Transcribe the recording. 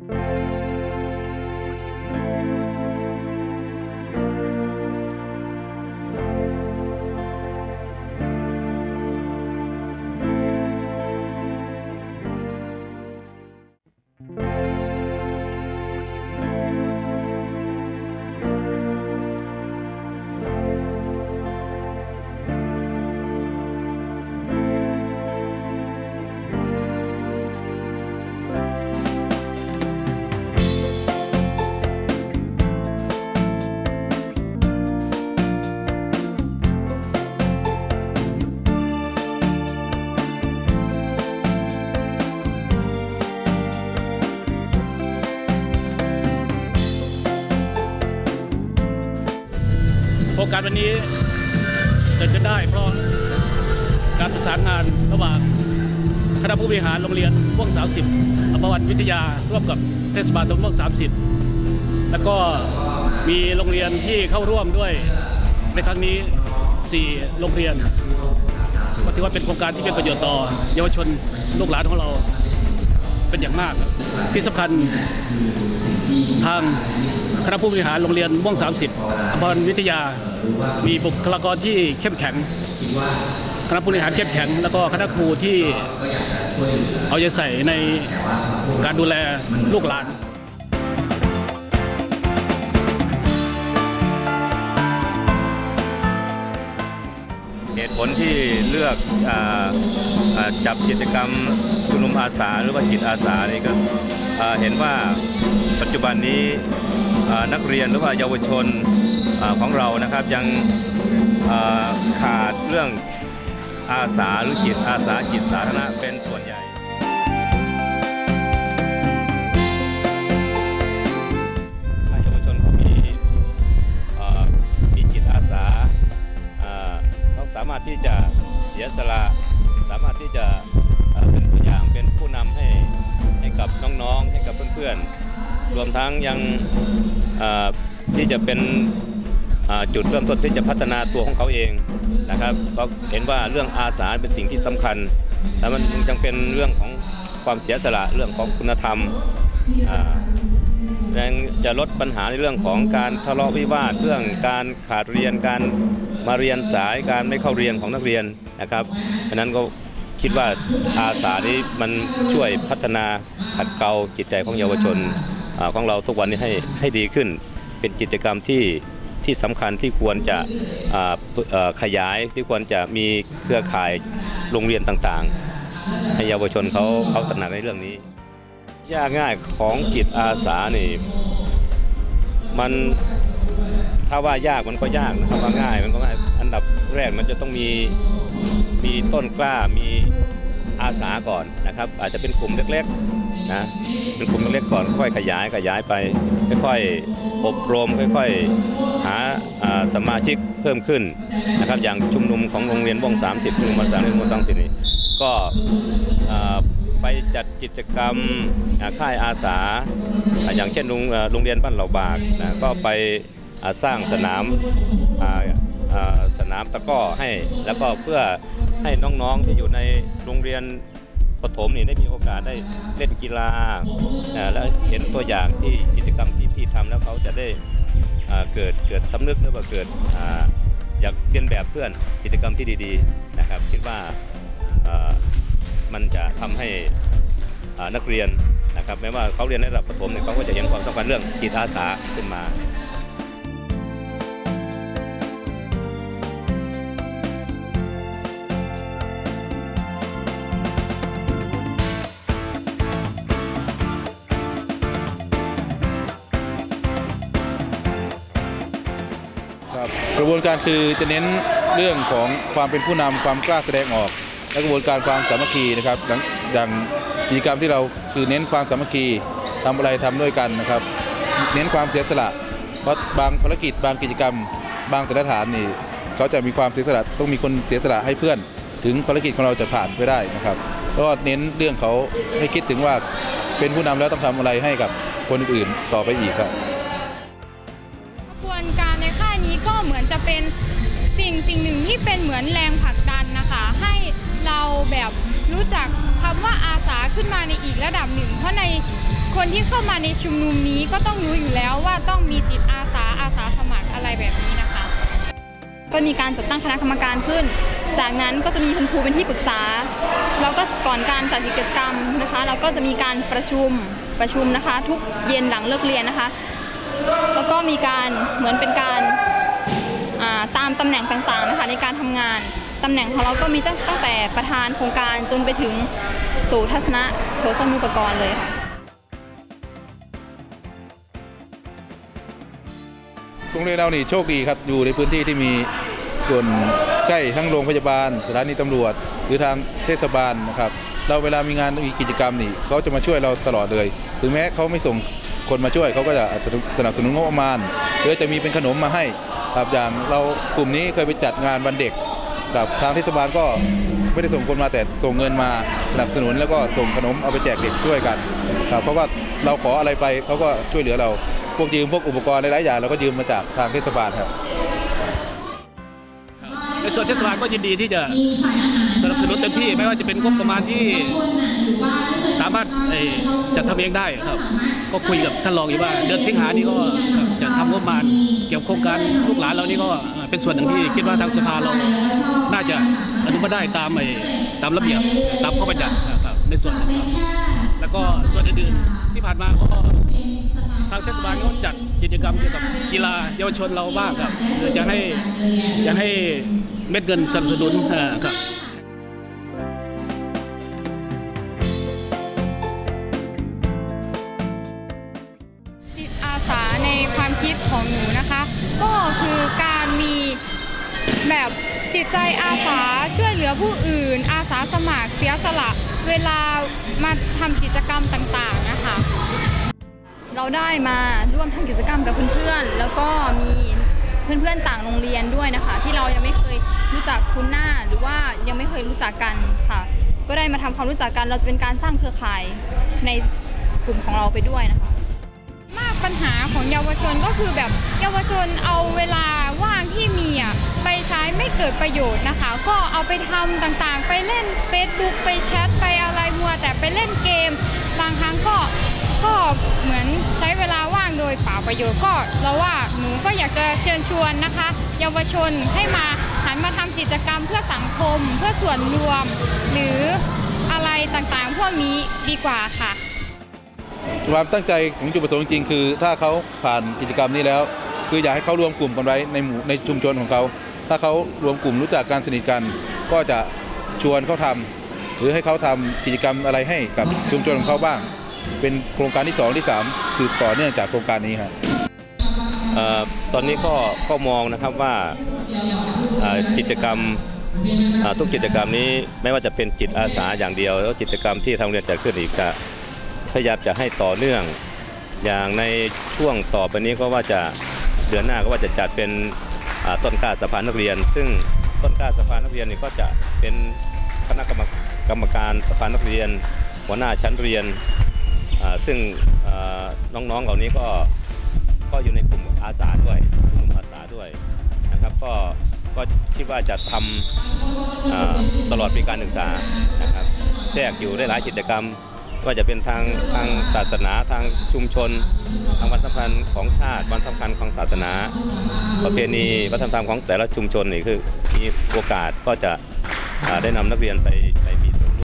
โรงการวันนี้เกิดขึ้นได้เพราะการประสานงานระหว่างคณะผู้บริหารโรงเรียนม่วง 30อภวันวิทยาร่วมกับเทศบาลตำบลม่วง 30 แล้วก็มีโรงเรียนที่เข้าร่วมด้วยในครั้งนี้ 4 โรงเรียนก็ถือว่าเป็นโครงการที่เป็นประโยชน์ต่อเยาวชนลูกหลานของเรา เป็นอย่างมาก ที่สำคัญทางคณะผู้บริหารโรงเรียนม่วง 30อภรวิทยา มีบุคลากรที่เข้มแข็งคณะผู้บริหารเข้มแข็งแล้วก็คณะครูที่เอาใจใส่ในการดูแลลูกหลาน เหตุผลที่เลือกออจับกิจกรรมชุมนุมอาสาหรือว่าจิตอาสานี่ก็เห็นว่าปัจจุบันนี้นักเรียนหรือว่าเยาวชนอของเรานะครับยังขาดเรื่องอาสาหรือจิตอาสาจิตสาธารณะเป็นส่วนใหญ่าสามารถที่จะเสียสละสามารถที่จะเป็นตัวอย่างเป็นผู้นำให้ให้กับน้องๆให้กับเพื่อนๆรวมทั้งยังที่จะเป็นจุดเริ่มต้นที่จะพัฒนาตัวของเขาเองนะครับก็เห็นว่าเรื่องอาสาเป็นสิ่งที่สำคัญแต่มันยังเป็นเรื่องของความเสียสละเรื่องของคุณธรรมยังจะลดปัญหาในเรื่องของการทะเลาะวิวาทเรื่องการขาดเรียนการ มาเรียนสายการไม่เข้าเรียนของนักเรียนนะครับเพราะนั้นก็คิดว่าอาสานี้มันช่วยพัฒนาขัดเกลาจิตใจของเยาวชนอของเราทุกวันนี้ให้ให้ดีขึ้น เป็นกิจกรรมที่ที่สำคัญที่ควรจะขยายที่ควรจะมีเครือข่ายโรงเรียนต่างๆ ให้เยาวชนเขาเขาตระหนักในเรื่องนี้ ยากง่ายของจิตอาสานี่มัน ถ้าว่ายากมันก็ยากนะครับว่าง่ายมันก็ง่ายอันดับแรกมันจะต้องมีมีต้นกล้ามีอาสาก่อนนะครับ อาจจะเป็นกลุ่มเล็กๆนะเป็นกลุ่มเล็กๆก่อนค่อยขยายขยายไปค่อยๆอบรมค่อยๆหาสมาชิกเพิ่มขึ้นนะครับอย่างชุมนุมของโรงเรียนวง30ชุมนุมภาษาเรียนวง30นี่ก็ไปจัดกิจกรรมค่ายอาสา อย่างเช่นโรงเรียนบ้านเหล่าบากนะก็ไป สร้างสนามสนามตะก้อให้แล้วก็เพื่อให้น้องๆที่อยู่ในโรงเรียนประถมนี่ได้มีโอกาสได้เล่นกีฬาแล้วเห็นตัวอย่างที่กิจกรรมที่พี่ทำแล้วเขาจะได้เกิดเกิดสำนึกหรือว่าเกิดออยากเรียนแบบเพื่อนกิจกรรมที่ดีๆนะครับ คิดว่ามันจะทำให้นักเรียนนะครับแม้ว่าเขาเรียนในระดับประถมเนี่ยเขาก็จะเห็นความสำคัญเรื่องจิตอาสาขึ้นมา รับกระบวนการคือจะเน้นเรื่องของความเป็นผู้นำความกล้าแสดงออก และกระบวนการความสามัคคีนะครับหลังอย่างกิจกรรมที่เราคือเน้นความสามัคคีทำอะไรทำด้วยกันนะครับ เน้นความเสียสละเพราะบางภารกิจบางกิจกรรม บางแต่ละฐานนี่เขาจะมีความเสียสละต้องมีคนเสียสละให้เพื่อน ถึงภารกิจของเราจะผ่านไปได้นะครับแล้วก็เน้นเรื่องเขาให้คิดถึงว่าเป็นผู้นำแล้วต้องทำอะไรให้กับคนอื่นๆต่อไปอีกครับ จะเป็นสิ่งสิ่งหนึ่งที่เป็นเหมือนแรงผลักดันนะคะ ให้เราแบบรู้จักคำว่าอาสาขึ้นมาในอีกระดับหนึ่ง เพราะในคนที่เข้ามาในชุมนุมนี้ก็ต้องรู้อยู่แล้วว่าต้องมีจิตอาสาอาสาสมัครอะไรแบบนี้นะคะ ก็มีการจัดตั้งคณะกรรมการขึ้น จากนั้นก็จะมีคุณครูเป็นที่ปรึกษา แล้วก็ก่อนการจัดกิจกรรมนะคะ เราก็จะมีการประชุมประชุมนะคะ ทุกเย็นหลังเลิกเรียนนะคะ แล้วก็มีการเหมือนเป็นการ ตามตำแหน่งต่างๆนะคะในการทำงานตำแหน่งของเราก็มีตั้งแต่ประธานโครงการจนไปถึงสู่ทัศนะโถสนุปกรณ์เลยค่ะโรงเรียนเรานี่โชคดีครับอยู่ในพื้นที่ที่มีส่วนใกล้ทั้งโรงพยาบาล สถานีตำรวจ หรือทางเทศบาลนะครับเราเวลามีงานมีกิจกรรมนี่เขาจะมาช่วยเราตลอดเลย ถึงแม้เขาไม่ส่งคนมาช่วยเขาก็จะสนับสนุนงบประมาณหรือจะมีเป็นขนมมาให้ ครับอย่างเรากลุ่มนี้เคยไปจัดงานวันเด็กกับทางเทศบาลก็ไม่ได้ส่งคนมาแต่ส่งเงินมาสนับสนุนแล้วก็ส่งขนมเอาไปแจกเด็กช่วยกันครับเพราะว่าเราขออะไรไปเขาก็ช่วยเหลือเราพวกยืมพวกอุปกรณ์หลายๆอย่างเราก็ยืมมาจากทางเทศบาลครับในส่วนเทศบาลก็ยินดีที่จะสนับสนุนเต็มที่ไม่ว่าจะเป็นงบประมาณที่สามารถจัดทำเองได้ครับก็คุยกับท่านรองอยู่ว่าเดือนสิงหานี้ก็จะทำงบประมาณเกี่ยวกับโครงการลูกหลานเรานี่ก็เป็นส่วนหนึ่งที่คิดว่าทางสภาเรา น่าจะอนุมัติได้ตามไอ้ตามระเบียบตามข้อบัญญัติครับในส่วนนี้ครับแล้วก็ส่วนอื่นๆที่ผ่านมาก็ทางเทศบาลก็จัดกิจกรรมเกี่ยวกับกีฬาเยาวชนเราบ้างครับจะให้จะให้เม็ดเงินสนับสนุนครับ ของหนูนะคะ ก็คือการมีแบบจิตใจอาสาช่วยเหลือผู้อื่น อาสาสมัครเสียสละ เวลามาทำกิจกรรมต่างๆนะคะ เราได้มาร่วมทำกิจกรรมกับเพื่อนๆ แล้วก็มีเพื่อนๆต่างโรงเรียนด้วยนะคะ ที่เรายังไม่เคยรู้จักคุ้นหน้าหรือว่ายังไม่เคยรู้จักกันค่ะ ก็ได้มาทำความรู้จักกันเราจะเป็นการสร้างเครือข่ายในกลุ่มของเราไปด้วยนะคะ ปัญหาของเยาวชนก็คือแบบเยาวชนเอาเวลาว่างที่มีอะไปใช้ไม่เกิดประโยชน์นะคะ ก็เอาไปทำต่างๆ ไปเล่น Facebook ไปแชทไปอะไรมัว แต่ไปเล่นเกม บางครั้งก็ก็เหมือนใช้เวลาว่างโดยเปล่าประโยชน์ก็เราว่าหนูก็อยากจะเชิญชวนนะคะ เยาวชนให้มาหันมาทำกิจกรรมเพื่อสังคม เพื่อส่วนรวม หรืออะไรต่างๆ พวกนี้ดีกว่าค่ะ ความตั้งใจของจุดประสงค์จริงคือ ถ้าเขาผ่านกิจกรรมนี้แล้ว คืออยากให้เขารวมกลุ่มกันไว้ในหมู่ในชุมชนของเขา ถ้าเขารวมกลุ่มรู้จักการสนิทกัน ก็จะชวนเขาทำหรือให้เขาทำกิจกรรมอะไรให้กับชุมชนของเขาบ้าง เป็นโครงการที่สองที่สามสืบต่อเนื่องจากโครงการนี้ครับออตอนนี้ก็ก็มองนะครับว่ากิจกรรมทุกกิจกรรมนี้ไม่ว่าจะเป็นจิตอาสาอย่างเดียว แล้วกิจกรรมที่ทางโรงเรียนจัดขึ้นอีกจะ พยายามจะให้ต่อเนื่อง อย่างในช่วงต่อไปนี้ก็ว่าจะเดือนหน้าก็ว่าจะจัดเป็นต้นกล้าสภานักเรียน ซึ่งต้นกล้าสภานักเรียนนี่ก็จะเป็นคณะกรรมกรรมการสภานักเรียน หัวหน้าชั้นเรียน ซึ่งน้องๆเหล่านี้ก็ก็อยู่ในกลุ่มอาสาด้วยกลุ่มอาสาด้วยนะครับก็ก็คิดว่าจะทำอ่าตลอดปีการศึกษานะครับแทรกอยู่ได้หลายกิจกรรม ว่าจะเป็นทางทางศาสนาทางชุมชน ทางวันสำคัญของชาติวันสำคัญของศาสนา ประเพณีวัฒนธรรมของแต่ละชุมชนนี่คือมีโอกาสก็จะได้นำนักเรียนไป